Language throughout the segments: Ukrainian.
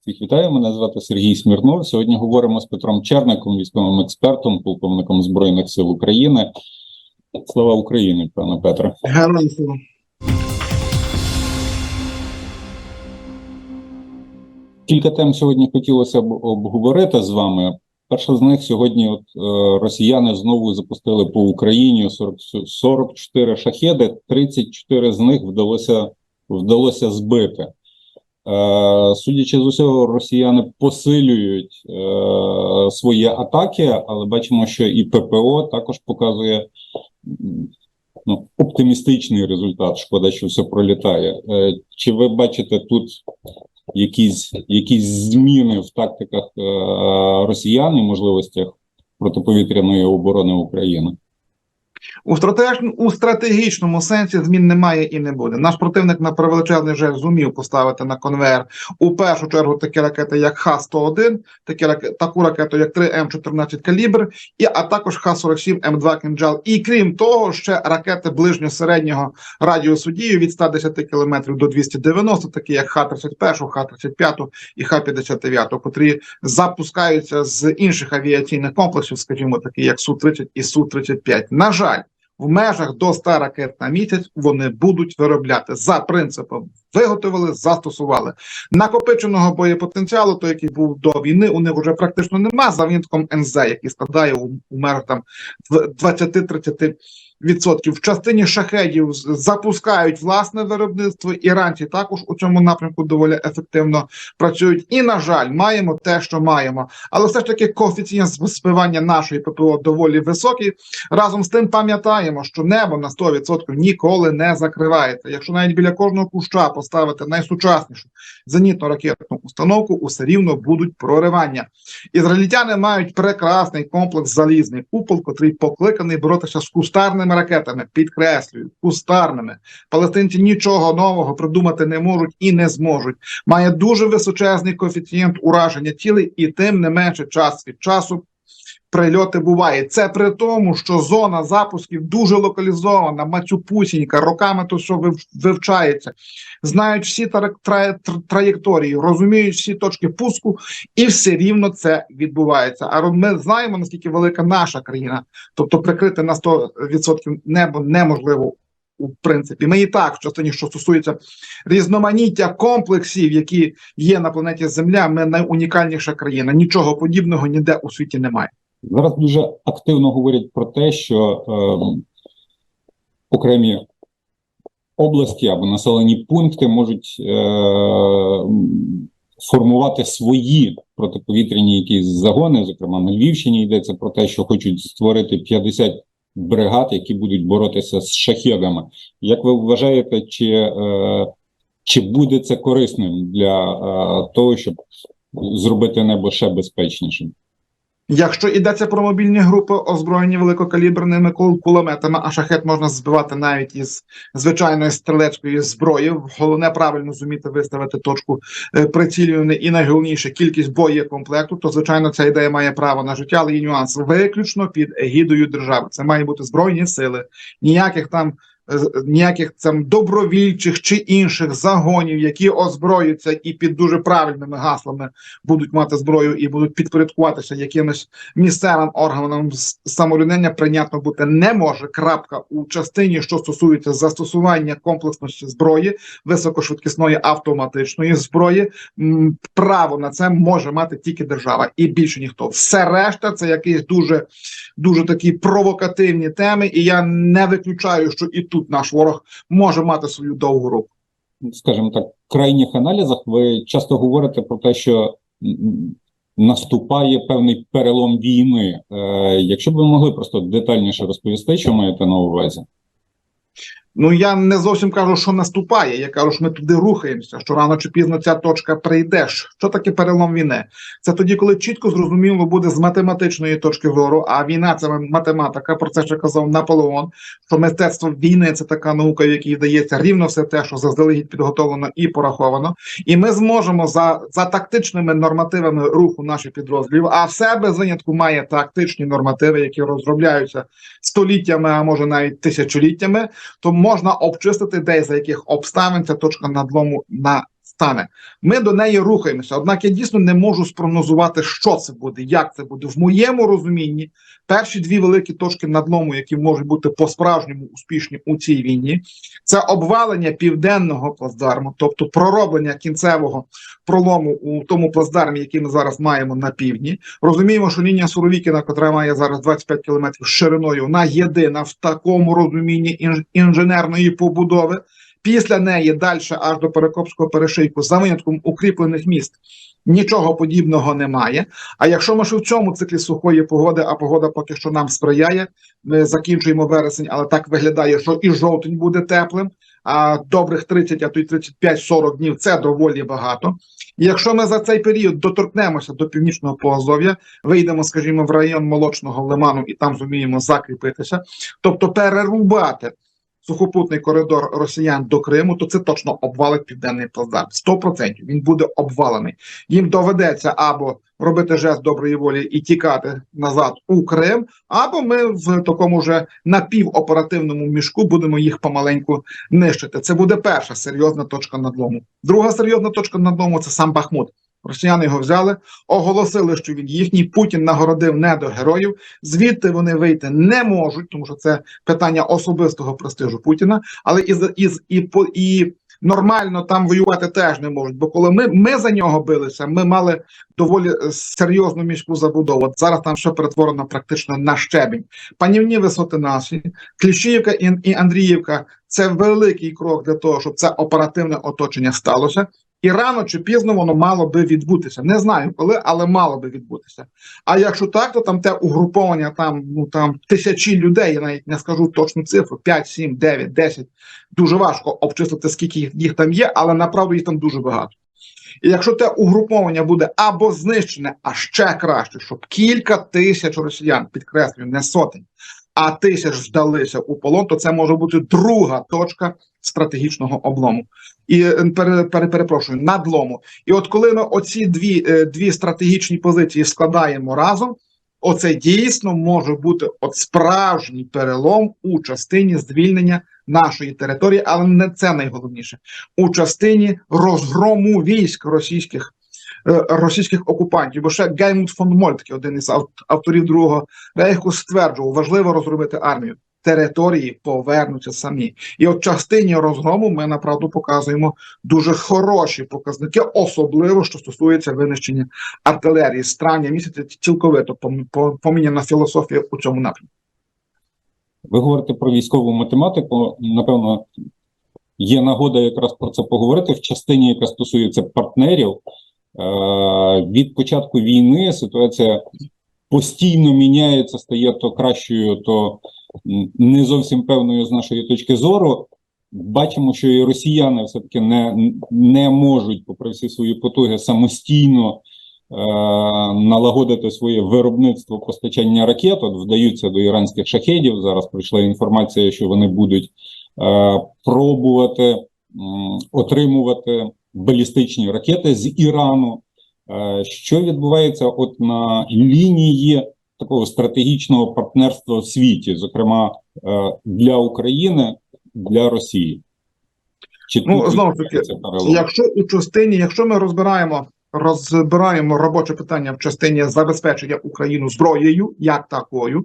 Всіх вітаю, мене звати Сергій Смірнов. Сьогодні говоримо з Петром Черником, військовим експертом, полковником Збройних сил України. Слава Україні, пане Петре. Героям слава. Кілька тем сьогодні хотілося б обговорити з вами. Перша з них сьогодні от, е, росіяни знову запустили по Україні 40, 44 шахеди, 34 з них вдалося, вдалося збити. Е, судячи з усього, росіяни посилюють е, свої атаки, але бачимо, що і ППО також показує ну, оптимістичний результат. Шкода, що все пролітає. Е, чи ви бачите тут якісь, якісь зміни в тактиках росіян і можливостях протиповітряної оборони України? У, стратег... у стратегічному сенсі змін немає і не буде. Наш противник на превеличезний жаль зумів поставити на конвейер у першу чергу такі ракети, як Х-101, такі таку ракету, як 3М14 калібр, і а також Х-47 М2 «Кинджал». І крім того, ще ракети ближньо-середнього радіусу дії від 110 км до 290, такі як Х-31, Х-35 і Х-59, котрі запускаються з інших авіаційних комплексів, скажімо, такі як Су-30 і Су-35. На жаль, в межах до 100 ракет на місяць вони будуть виробляти за принципом виготовили, застосували накопиченого боєпотенціалу, той, який був до війни, у них вже практично нема за винятком НЗ, який складає у, у межах там 20-30 відсотків. В частині шахедів запускають власне виробництво. Іранці також у цьому напрямку доволі ефективно працюють. І на жаль, маємо те, що маємо. Але все ж таки коефіцієнт збивання нашої ППО доволі високий. Разом з тим пам'ятаємо, що небо на 100% ніколи не закривається. Якщо навіть біля кожного куща поставити найсучаснішу зенітно-ракетну установку, усе рівно будуть проривання. Ізраїльтяни мають прекрасний комплекс залізний купол, котрий покликаний боротися з кустарними ракетами. Підкреслюю, кустарними. Палестинці нічого нового придумати не можуть і не зможуть. Має дуже височезний коефіцієнт ураження тіли, і тим не менше час від часу. Прильоти буває. Це при тому, що зона запусків дуже локалізована, мацюпусінька, роками то вив- вивчається, знають всі тра- тра- траєкторії, розуміють всі точки пуску, і все рівно це відбувається. А ми знаємо наскільки велика наша країна, тобто прикрити на 100% небо неможливо. У принципі, ми і так, в частині, що стосується різноманіття комплексів, які є на планеті Земля, ми найунікальніша країна. Нічого подібного ніде у світі немає. Зараз дуже активно говорять про те, що ем, окремі області або населені пункти можуть е, формувати свої протиповітряні якісь загони. Зокрема, на Львівщині йдеться про те, що хочуть створити 50 бригад, які будуть боротися з шахедами. Як ви вважаєте, чи, е, чи буде це корисним для е, того, щоб зробити небо ще безпечнішим? Якщо йдеться про мобільні групи, озброєні великокаліберними кул- кулеметами, а шахет можна збивати навіть із звичайної стрілецької зброї. Головне правильно зуміти виставити точку е, прицілювання і найголовніше кількість боєкомплекту, то звичайно ця ідея має право на життя, але є нюанс виключно під егідою держави. Це має бути збройні сили, ніяких там. Ніяких там добровільчих чи інших загонів, які озброюються і під дуже правильними гаслами будуть мати зброю і будуть підпорядкуватися якимось місцевим органам самоврядування прийнятно бути не може. Крапка у частині, що стосується застосування комплексності зброї, високошвидкісної автоматичної зброї. Право на це може мати тільки держава і більше ніхто. Все решта це якісь дуже дуже такі провокативні теми, і я не виключаю, що і тут наш ворог може мати свою довгу руку. скажімо так, в крайніх аналізах ви часто говорите про те, що наступає певний перелом війни. Е, якщо б ви могли просто детальніше розповісти, що маєте на увазі? Ну я не зовсім кажу, що наступає. Я кажу, що ми туди рухаємося. Що рано чи пізно ця точка прийде. Що таке перелом війни? Це тоді, коли чітко зрозуміло буде з математичної точки зору. А війна це математика. Про це ще казав Наполеон. Що мистецтво війни це така наука, в якій дається рівно все те, що заздалегідь підготовлено і пораховано. І ми зможемо за, за тактичними нормативами руху наших підрозділів. А все без винятку має тактичні нормативи, які розробляються століттями, а може навіть тисячоліттями то можна обчистити, де за яких обставин ця точка надлому стане. Ми до неї рухаємося. Однак я дійсно не можу спрогнозувати, що це буде, як це буде. В моєму розумінні перші дві великі точки надлому, які можуть бути по-справжньому успішні у цій війні, це обвалення південного плацдарму, тобто пророблення кінцевого пролому у тому плацдармі, який ми зараз маємо на півдні. Розуміємо, що лінія Суровікіна, яка має зараз 25 кілометрів шириною, вона єдина в такому розумінні інженерної побудови. Після неї далі аж до Перекопського перешийку за винятком укріплених міст. Нічого подібного немає. А якщо ми ще в цьому циклі сухої погоди, а погода поки що нам сприяє, ми закінчуємо вересень, але так виглядає, що і жовтень буде теплим. А добрих 30, а то й 35-40 днів це доволі багато. І якщо ми за цей період доторкнемося до північного Поазов'я, вийдемо, скажімо, в район молочного лиману і там зуміємо закріпитися, тобто перерубати сухопутний коридор росіян до Криму, то це точно обвалить південний плацдарм. 100% він буде обвалений. Їм доведеться або робити жест доброї волі і тікати назад у Крим, або ми в такому вже напівоперативному мішку будемо їх помаленьку нищити. Це буде перша серйозна точка надлому. Друга серйозна точка надлому це сам Бахмут. Росіяни його взяли, оголосили, що він їхній. Путін нагородив не до героїв. Звідти вони вийти не можуть, тому що це питання особистого престижу Путіна. Але і за- і, по- і нормально там воювати теж не можуть. Бо коли ми, ми за нього билися, ми мали доволі серйозну міську забудову. От зараз там все перетворено практично на щебінь. Панівні висоти наші, Кліщіївка і, і Андріївка це великий крок для того, щоб це оперативне оточення сталося. І рано чи пізно воно мало би відбутися. Не знаю коли, але мало би відбутися. А якщо так, то там те угруповання, там ну там тисячі людей, я навіть не скажу точну цифру: 5, 7, 9, 10. Дуже важко обчислити, скільки їх, їх там є, але направду їх там дуже багато. І якщо те угруповання буде або знищене, а ще краще, щоб кілька тисяч росіян, підкреслюю, не сотень, а тисяч здалися у полон, то це може бути друга точка стратегічного облому. І е, пере, пере, перепрошую, надлому. І от коли ми оці дві, е, дві стратегічні позиції складаємо разом, оце дійсно може бути от справжній перелом у частині звільнення нашої території, але не це найголовніше у частині розгрому військ російських. Е, Російських окупантів, бо ще Геймут фон Мольтке, один із авторів другого рейху, стверджував, важливо розробити армію. Території повернуться самі, і от частині розгрому ми направду показуємо дуже хороші показники, особливо що стосується винищення артилерії. З травня місяця цілковито поміняна філософія у цьому напрямку. Ви говорите про військову математику. Напевно, є нагода якраз про це поговорити в частині, яка стосується партнерів. Е, від початку війни ситуація постійно міняється, стає то кращою, то не зовсім певною з нашої точки зору. Бачимо, що і росіяни все-таки не, не можуть, попри всі свої потуги, самостійно е, налагодити своє виробництво постачання ракет. От вдаються до іранських шахедів. Зараз прийшла інформація, що вони будуть е, пробувати м, отримувати балістичні ракети з Ірану. Е, що відбувається от на лінії такого стратегічного партнерства в світі, зокрема е, для України, для Росії? Чи Ну, знову ж таки? Якщо у частині, якщо ми розбираємо розбираємо робоче питання в частині забезпечення Україну зброєю як такою,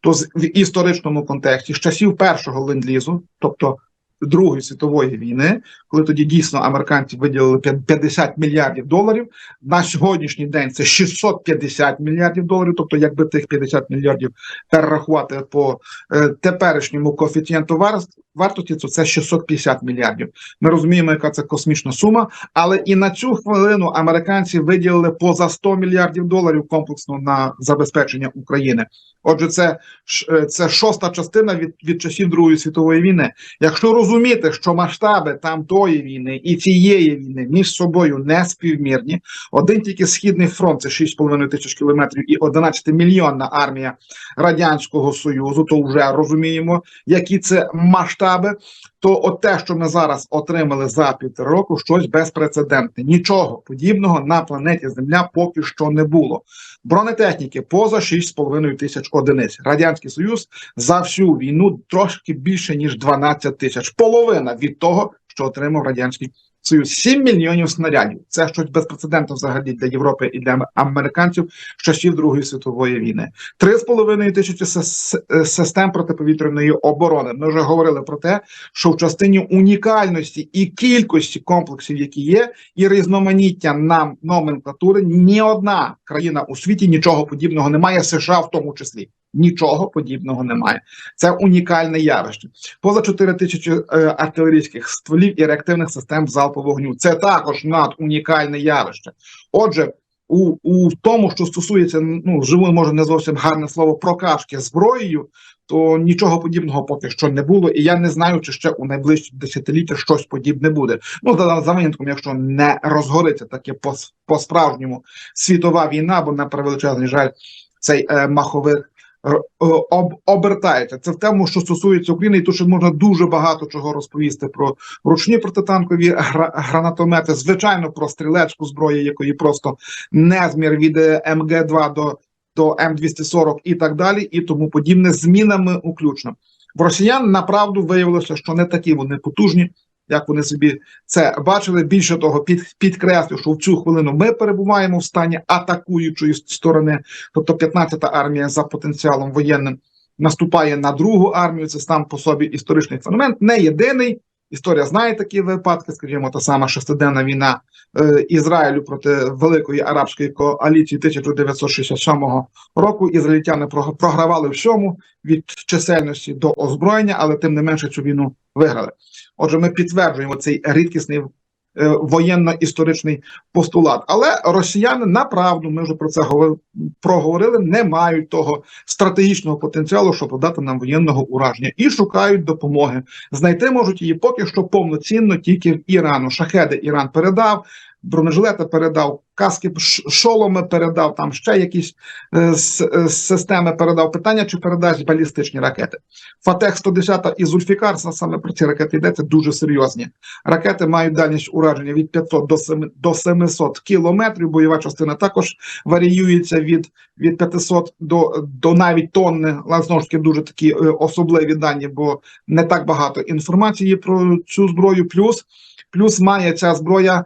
то в історичному контексті з часів першого ленд-лізу, тобто Другої світової війни, коли тоді дійсно американці виділили п'ят- 50 мільярдів доларів, на сьогоднішній день це 650 мільярдів доларів. Тобто, якби тих 50 мільярдів перерахувати по е, теперішньому коефіцієнту вартості, то це 650 мільярдів. Ми розуміємо, яка це космічна сума, але і на цю хвилину американці виділили поза 100 мільярдів доларів комплексно на забезпечення України. Отже, це, е, це шоста частина від, від часів Другої світової війни. Якщо розуміти, що масштаби там тої війни і цієї війни між собою не співмірні, один тільки східний фронт це 6,5 тисяч кілометрів і 11 мільйонна армія радянського союзу, то вже розуміємо, які це масштаби. То от те, що ми зараз отримали за півтора року, щось безпрецедентне. Нічого подібного на планеті Земля поки що не було. Бронетехніки поза 6,5 тисяч одиниць. Радянський Союз за всю війну трошки більше ніж 12 тисяч. Половина від того, що отримав радянський Союз 7 мільйонів снарядів. Це щось безпрецедентно взагалі для Європи і для американців з часів Другої світової війни. 3,5 тисячі е, систем протиповітряної оборони. Ми вже говорили про те, що в частині унікальності і кількості комплексів, які є, і різноманіття нам номенклатури, ні одна країна у світі нічого подібного не має, США в тому числі. Нічого подібного немає. Це унікальне явище. Поза 4 тисячі е, артилерійських стволів і реактивних систем залпового вогню. Це також надунікальне явище. Отже, у, у тому, що стосується, ну вживу може не зовсім гарне слово прокачки зброєю, то нічого подібного поки що не було, і я не знаю, чи ще у найближчі десятиліття щось подібне буде. Ну за, за винятком, якщо не розгориться таке по, справжньому світова війна, бо на превеличезний жаль, цей е, маховик об, обертається. Це в тему, що стосується України, і тут ще можна дуже багато чого розповісти про ручні протитанкові гра, гранатомети, звичайно, про стрілецьку зброю, якої просто незмір від е, МГ-2 до, до М240 і так далі, і тому подібне, змінами включно. В росіян направду виявилося, що не такі вони потужні, як вони собі це бачили. Більше того, під, підкреслю, що в цю хвилину ми перебуваємо в стані атакуючої сторони, тобто 15-та армія за потенціалом воєнним наступає на другу армію. Це сам по собі історичний феномен, не єдиний. Історія знає такі випадки, скажімо, та сама шестиденна війна е, Ізраїлю проти великої арабської коаліції 1967 року. Ізраїльтяни прог- програвали всьому від чисельності до озброєння, але тим не менше цю війну виграли. Отже, ми підтверджуємо цей рідкісний воєнно-історичний постулат. Але росіяни направду, ми вже про це проговорили, не мають того стратегічного потенціалу, щоб дати нам воєнного ураження, і шукають допомоги. Знайти можуть її поки що повноцінно тільки в Ірану. Шахеди Іран передав. Бронежилети передав, каски шоломи передав, там ще якісь е, е, системи передав. Питання, чи передасть балістичні ракети. Фатех 110 і Зульфікар, саме про ці ракети йдеться дуже серйозні. Ракети мають дальність ураження від 500 до 7, до 700 кілометрів. Бойова частина також варіюється від, від 500 до, до навіть тонни. Але знову ж таки дуже такі е, особливі дані, бо не так багато інформації про цю зброю. Плюс, плюс має ця зброя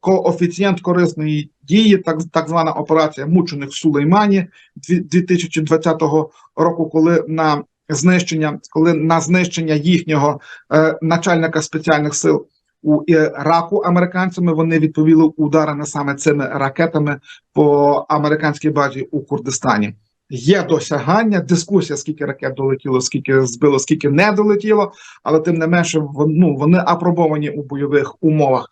коефіцієнт корисної дії, так, так звана операція мучених в Сулеймані дві- 2020 року, коли на знищення, коли на знищення їхнього е, начальника спеціальних сил у Іраку американцями вони відповіли ударами саме цими ракетами по американській базі у Курдистані. Є досягання, дискусія, скільки ракет долетіло, скільки збило, скільки не долетіло, але тим не менше ну, вони апробовані у бойових умовах.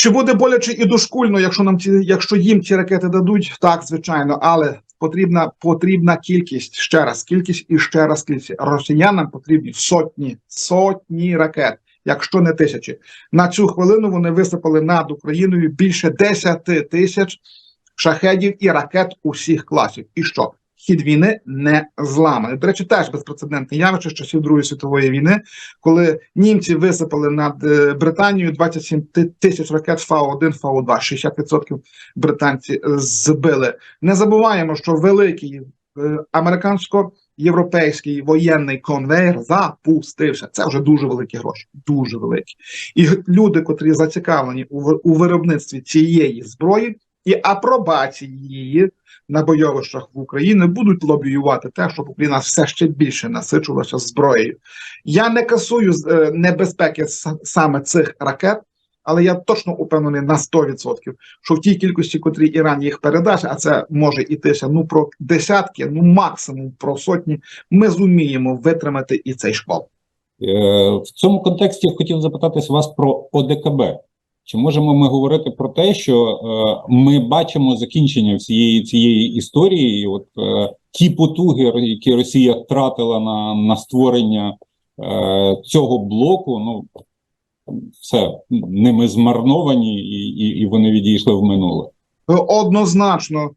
Чи буде боляче і дошкульно, якщо нам ці, якщо їм ці ракети дадуть? Так, звичайно, але потрібна потрібна кількість ще раз, кількість і ще раз кількість. Росіянам потрібні сотні, сотні ракет, якщо не тисячі. На цю хвилину вони висипали над Україною більше 10 тисяч шахедів і ракет усіх класів. І що? Хід війни не зламаний. До речі, теж безпрецедентне явище часів Другої світової війни, коли німці висипали над е, Британією 27 ти- тисяч ракет Фау-1, Фау-2, 60% британці збили. Не забуваємо, що великий е, американсько-європейський воєнний конвейер запустився. Це вже дуже великі гроші, дуже великі. І люди, котрі зацікавлені у виробництві цієї зброї і апробації її на бойовищах в Україні, будуть лобіювати те, щоб Україна все ще більше насичувалася зброєю. Я не касую е, небезпеки саме цих ракет. Але я точно упевнений на 100%, що в тій кількості, котрі Іран їх передасть, а це може ітися ну про десятки, ну максимум про сотні, ми зуміємо витримати і цей шквал. Е, В цьому контексті я хотів запитатись вас про ОДКБ. Чи можемо ми говорити про те, що е, ми бачимо закінчення всієї цієї історії, і от е, ті потуги, які Росія втратила на, на створення е, цього блоку, ну все ними змарновані, і, і, і вони відійшли в минуле. Однозначно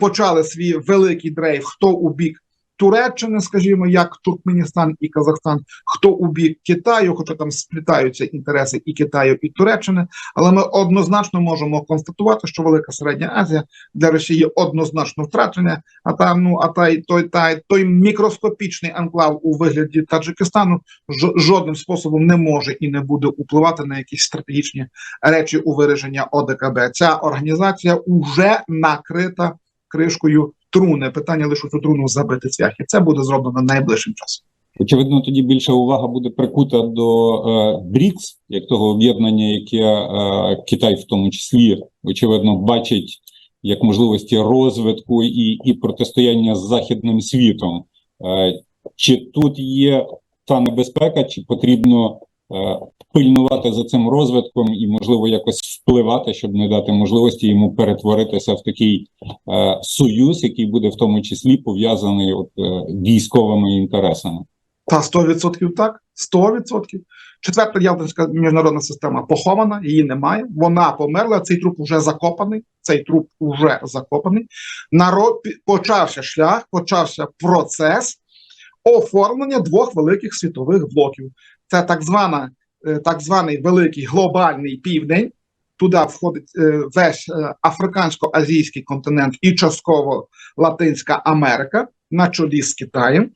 почали свій великий дрейф, хто у бік Туреччини, скажімо, як Туркменістан і Казахстан, хто у бік Китаю, хоча там сплітаються інтереси і Китаю, і Туреччини, але ми однозначно можемо констатувати, що Велика Середня Азія для Росії однозначно втрачена, а там ну а та й той та той мікроскопічний анклав у вигляді Таджикистану ж, жодним способом не може і не буде впливати на якісь стратегічні речі у вираження ОДКБ. Ця організація уже накрита кришкою труни. Питання лише цю труну забити цвяхи. Це буде зроблено найближчим часом. Очевидно, тоді більше увага буде прикута до е, БРІКС, як того об'єднання, яке е, Китай в тому числі очевидно бачить як можливості розвитку і, і протистояння з західним світом. Е, чи тут є та небезпека, чи потрібно пильнувати за цим розвитком і, можливо, якось впливати, щоб не дати можливості йому перетворитися в такий е, союз, який буде в тому числі пов'язаний от, е, військовими інтересами? Та 100% так, 100%. Четверта Ялтинська міжнародна система похована, її немає. Вона померла. Цей труп вже закопаний. Цей труп вже закопаний. Народ почався шлях, почався процес оформлення двох великих світових блоків. Це так звана, е, так званий великий глобальний південь. Туди входить е, весь е, африкансько-азійський континент і частково Латинська Америка на чолі з Китаєм.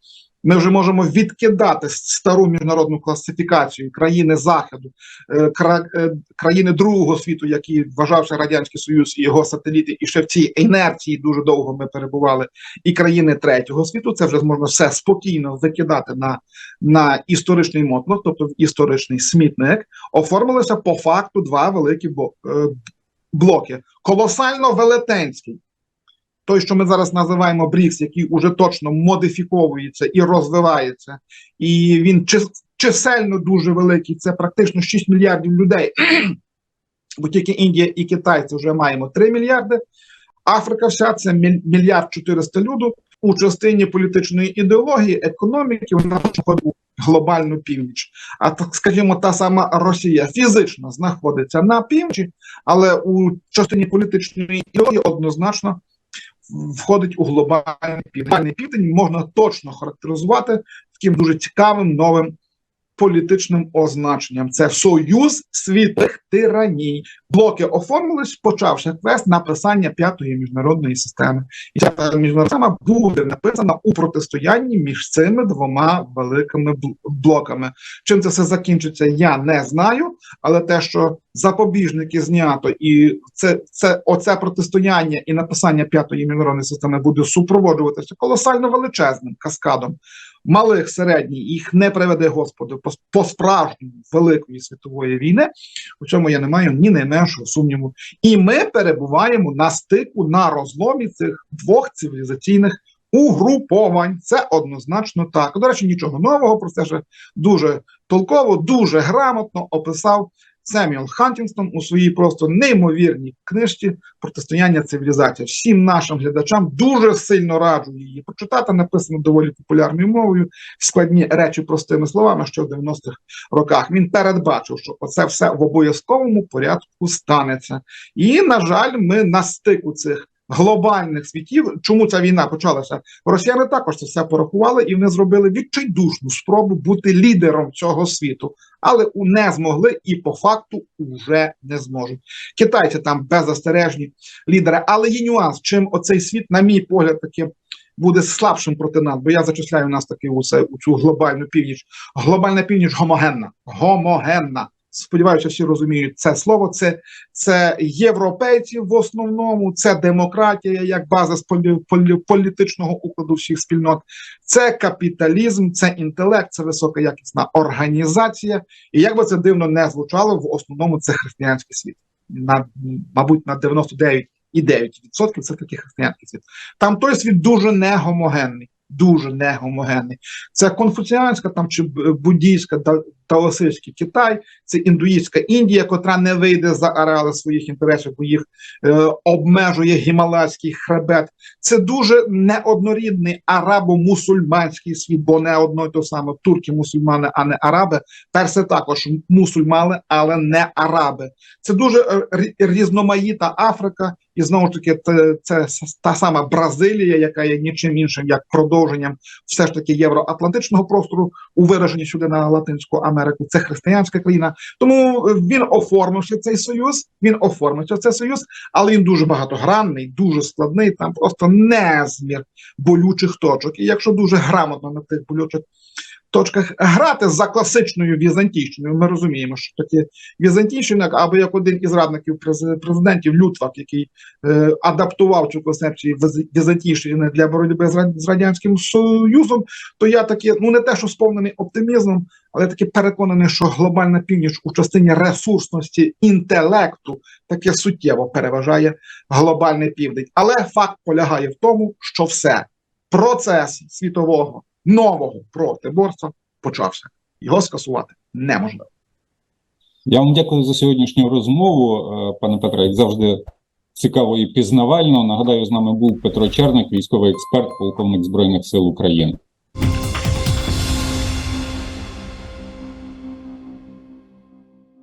Ми вже можемо відкидати стару міжнародну класифікацію країни Заходу, е, е, країни другого світу, які вважався Радянський Союз і його сателіти, і ще в цій інерції дуже довго ми перебували, і країни третього світу. Це вже можна все спокійно викидати на, на історичний мотлох, тобто в історичний смітник. Оформилися по факту два великі е, блоки. Колосально велетенський той, що ми зараз називаємо БРІКС, який уже точно модифіковується і розвивається, і він чисельно дуже великий. Це практично 6 мільярдів людей. Бо тільки Індія і Китай це вже маємо 3 мільярди. Африка вся це мільярд 400 люду. У частині політичної ідеології, економіки вона у глобальну північ. А так, скажімо, та сама Росія фізично знаходиться на півночі, але у частині політичної ідеології однозначно входить у глобальний південь. Південь можна точно характеризувати таким дуже цікавим новим політичним означенням. Це союз світих тираній. Блоки оформились, почався квест написання п'ятої міжнародної системи. І ця міжнародна система буде написана у протистоянні між цими двома великими блоками. Чим це все закінчиться, я не знаю. Але те, що запобіжники знято, і це, це оце протистояння і написання п'ятої міжнародної системи буде супроводжуватися колосально величезним каскадом малих, середніх, їх не приведе Господи по, справжньому великої світової війни. У цьому я не маю ні найменшого сумніву. І ми перебуваємо на стику на розломі цих двох цивілізаційних угруповань. Це однозначно так. До речі, нічого нового про це вже дуже толково, дуже грамотно описав Семюел Хантінгстон у своїй просто неймовірній книжці Протистояння цивілізації. Всім нашим глядачам дуже сильно раджу її почитати. Написано доволі популярною мовою, складні речі простими словами, що в 90-х роках він передбачив, що оце все в обов'язковому порядку станеться. І, на жаль, ми на стику цих. Глобальних світів, чому ця війна почалася? Росіяни також це все порахували, і вони зробили відчайдушну спробу бути лідером цього світу, але не змогли і по факту вже не зможуть. Китайці там беззастережні лідери, але є нюанс, чим оцей світ, на мій погляд, таки буде слабшим проти нас, бо я зачисляю нас таки у, це, у цю глобальну північ. Глобальна північ гомогенна. Гомогенна. Сподіваюся, всі розуміють це слово. Це, це європейці в основному, це демократія як база полі, полі, політичного укладу всіх спільнот, це капіталізм, це інтелект, це високоякісна організація. І як би це дивно не звучало, в основному це християнський світ. На, мабуть, на 99,9% це таки християнський світ. Там той світ дуже негомогенний. Дуже негомогенний. Це конфуціанська там чи буддійська, Таосильський Китай, це індуїстська Індія, котра не вийде за ареали своїх інтересів, бо їх е, обмежує гімалайський хребет. Це дуже неоднорідний арабо-мусульманський світ, бо не одно й то саме турки, мусульмани, а не араби. Перси також мусульмани, але не араби. Це дуже е, різноманіта Африка, і знову ж таки, це, це та сама Бразилія, яка є нічим іншим як продовженням все ж таки євроатлантичного простору у вираженні сюди на Латинську Америку. Це християнська країна. Тому е, він оформивши цей союз, він оформився цей союз, але він дуже багатогранний, дуже складний. Там просто незмір болючих точок. І якщо дуже грамотно на тих болючих точках грати за класичною візантійщиною, ми розуміємо, що таке візантійщина, або як один із радників президентів Лютвак, який е, адаптував цю концепцію візантійщини для боротьби з, радянським союзом, то я таки ну не те, що сповнений оптимізмом, але таки переконаний, що глобальна північ у частині ресурсності інтелекту таке суттєво переважає глобальний південь. Але факт полягає в тому, що все процес світового нового протиборства почався. Його скасувати неможливо. Я вам дякую за сьогоднішню розмову, е, пане Петре. Як завжди, цікаво і пізнавально. Нагадаю, з нами був Петро Черник, військовий експерт, полковник Збройних сил України.